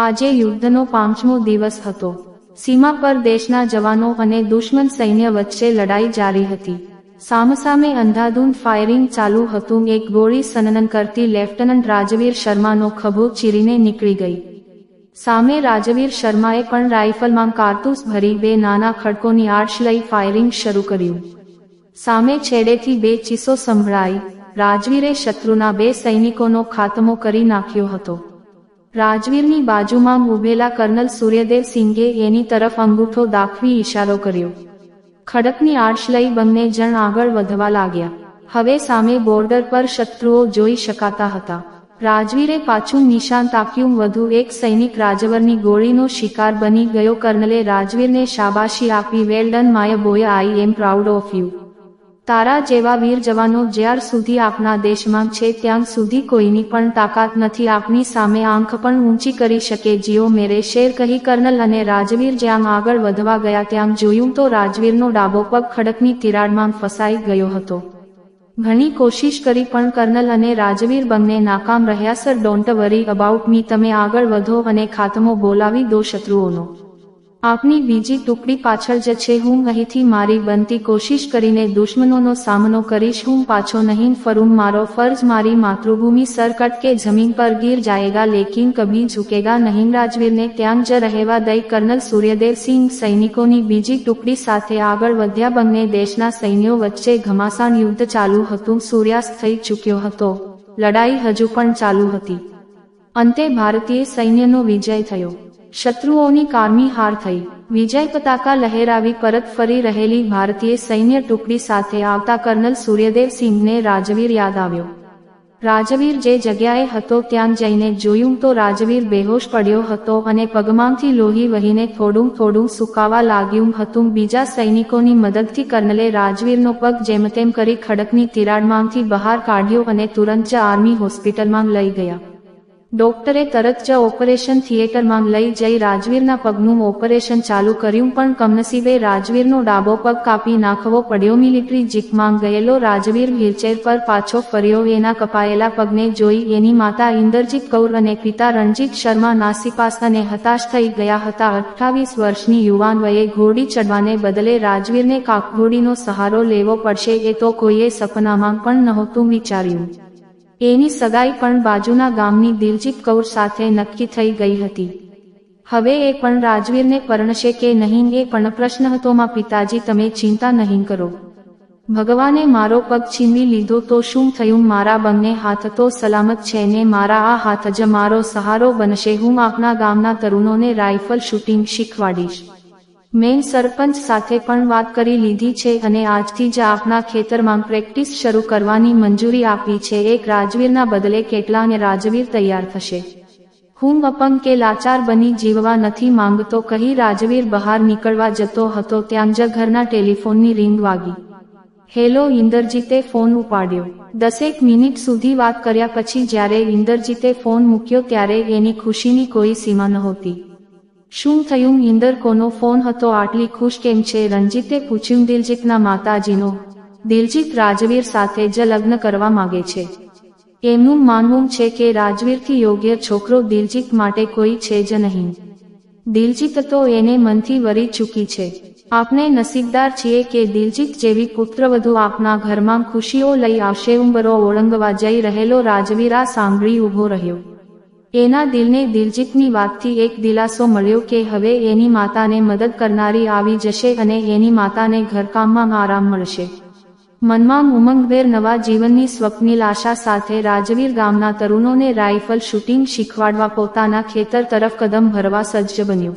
આજે યુદ્ધનો પાંચમો દિવસ હતો. સીમા પર દેશના જવાનો અને દુશ્મન સૈન્ય વચ્ચે લડાઈ જારી હતી. સામસામે અંધાધૂંધ ફાયરિંગ ચાલુ હતું. એક ગોળી સનનન કરતી લેફ્ટનન્ટ રાજવીર શર્માનો ખભો ચીરીને નીકળી ગઈ. સામે રાજવીર શર્માએ પણ રાઇફલમાં કારતૂસ ભરી બે નાના ખડકોની આર્શ લઈ ફાયરિંગ શરૂ કર્યું. સામે છેડેથી બે ચીસો સંભળાઈ. રાજવીરે શત્રુના બે સૈનિકોનો ખાતમો કરી નાખ્યો હતો. રાજવીરની બાજુમાં ઉભેલા કર્નલ સૂર્યદેવ સિંઘે એની તરફ અંગૂઠો દાખવી ઇશારો કર્યો. ખડકની આર્ચ લઈ બંને જણ આગળ વધવા લાગ્યા. હવે સામે બોર્ડર પર શત્રુઓ જોઈ શકાતા હતા. રાજવીરે પાછું નિશાન તાક્યું, વધુ એક સૈનિક રાજવરની ગોળીનો શિકાર બની ગયો. કર્નલે રાજવીરને શાબાશી આપી, well done, my boy, I am proud of you. તારા જેવા વીર જવાનો જ્યાર સુધી આપના દેશમાં છે ત્યાં સુધી કોઈની પણ તાકાત નથી. આપની સામે આંખ પણ ઊંચી કરી શકે. જીઓ મેરે શેર કહી કર્નલ અને રાજવીર જ્યાં આગળ વધવા ગયા ત્યાં જોયું તો રાજવીરનો ડાબો પગ ખડકની તિરાડમાં ફસાઈ ગયો હતો. ઘણી કોશિશ કરી પણ કર્નલ અને રાજવીર બંને નાકામ રહ્યા. Sir, don't worry about me. તમે આગળ વધો અને ખાતમો બોલાવી દો શત્રુઓનો. આપની બીજી ટુકડી પાછળ જ છે. હું અહીંથી મારી બનતી કોશિશ કરીને દુશ્મનોનો સામનો કરીશ. હું પાછો નહીં ફરું. મારો ફર્જ મારી માતૃભૂમિ સરકટ કે જમીન પર ગીર જાયેગા, લેકિન કભી ઝુકેગા નહીં. રાજવીરને ત્યાં જ રહેવા દઈ કર્નલ સૂર્યદેવ સિંહ સૈનિકોની બીજી ટુકડી સાથે આગળ વધ્યા બંને દેશના સૈન્યો વચ્ચે ઘમાસાણ યુદ્ધ ચાલુ હતું. સૂર્યાસ્ત થઈ ચૂક્યો હતો. લડાઈ હજુ પણ ચાલુ હતી. અંતે ભારતીય સૈન્યનો વિજય થયો. શત્રુઓની કારમી હાર થઈ. વિજય પતાકા લહેરાવી પરત ફરી રહેલી ભારતીય સૈન્ય ટુકડી સાથે આવતા કર્નલ સૂર્યદેવ સિંહને રાજવીર યાદ આવ્યો. રાજવીર જે જગ્યાએ હતો ત્યાં જઈને જોયું તો રાજવીર બેહોશ પડ્યો હતો અને પગમાંથી લોહી વહીને થોડું થોડું સુકાવા લાગ્યું હતું. બીજા સૈનિકોની મદદથી કર્નલે રાજવીરનો પગ જેમ તેમ કરી ખડકની તિરાડમાંથી બહાર કાઢ્યો અને તુરંત જ આર્મી હોસ્પિટલમાં લઈ ગયા. ડોક્ટરે તરત જ ઓપરેશન થિયેટરમાં લઈ જઈ રાજવીરના પગનું ઓપરેશન ચાલુ કર્યું પણ કમનસીબે રાજવીરનો ડાબો પગ કાપી નાખવો પડ્યો. મિલિટરી જીકમાં ગયેલો રાજવીર વ્હીલચેર પર પાછો ફર્યો. એના કપાયેલા પગને જોઈ એની માતા ઇન્દરજીત કૌર અને પિતા રણજીત શર્મા નાસીપાસ હતાશ થઈ ગયા હતા. અઠ્ઠાવીસ વર્ષની યુવાન વયે ઘોડી ચડવાને બદલે રાજવીરને કાકઘોડીનો સહારો લેવો પડશે એ તો કોઈએ સપનામાં પણ નહોતું વિચાર્યું. એની સગાઈ પણ બાજુના ગામની દિલજીત કૌર સાથે નક્કી થઈ ગઈ હતી. હવે એ પણ રાજવીરને પરણશે કે નહીં એ પણ પ્રશ્ન હતોમાં પિતાજી, તમે ચિંતા નહીં કરો. ભગવાને મારો પગ છીનવી લીધો તો શું થયું? મારા બંને હાથ તો સલામત છે ને મારા આ હાથ જ મારો સહારો બનશે. હું આપના ગામના તરુણોને રાઇફલ શૂટિંગ શીખવાડીશ. મેન સરપંચ સાથે પણ વાત કરી લીધી છે અને આજથી જ આપના ખેતરમાં પ્રેક્ટિસ શરૂ કરવાની મંજૂરી આપી છે. એક રાજવીરના બદલે કેટલાને રાજવીર તૈયાર થશે. હું અપંગ કે લાચાર બની જીવવા નથી માંગતો. કહી રાજવીર બહાર નીકળવા જતો હતો ત્યાં જ ઘરના ટેલિફોનની રિંગ વાગી. હેલો ઇન્દરજીતે ફોન ઉપાડ્યો. દસેક મિનિટ સુધી વાત કર્યા પછી જ્યારે ઇન્દરજીતે ફોન મૂક્યો ત્યારે એની ખુશીની કોઈ સીમા નહોતી. શું થયું ઇન્દર કોનો ફોન હતો આટલી ખુશ કેમ છે રંજીતે પૂછ્યું દિલજીતના માતાજીનો દિલજીત રાજવીર સાથે જ લગ્ન કરવા માગે છે એમનું માનવું છે કે રાજવીરથી યોગ્ય છોકરો દિલજીત માટે કોઈ છે જ નહીં દિલજીત તો એને મનથી વરી ચૂકી છે આપને નસીબદાર છીએ કે દિલજીત જેવી પુત્રવધુ આપના ઘરમાં ખુશીઓ લઈ આવશે ઉંબરો ઓળંગવા જઈ રહેલો રાજવીરા સાંભળી ઊભો રહ્યો એના દિલને દિલજીતની વાતથી એક દિલાસો મળ્યો કે હવે એની માતાને મદદ કરનારી આવી જશે અને એની માતાને ઘરકામમાં આરામ મળશે. મનમાં ઉમંગભેર નવા જીવનની સ્વપ્નિલ આશા સાથે રાજવીર ગામના તરુણોને રાઇફલ શૂટિંગ શીખવાડવા પોતાના ખેતર તરફ કદમ ભરવા સજ્જ બન્યું.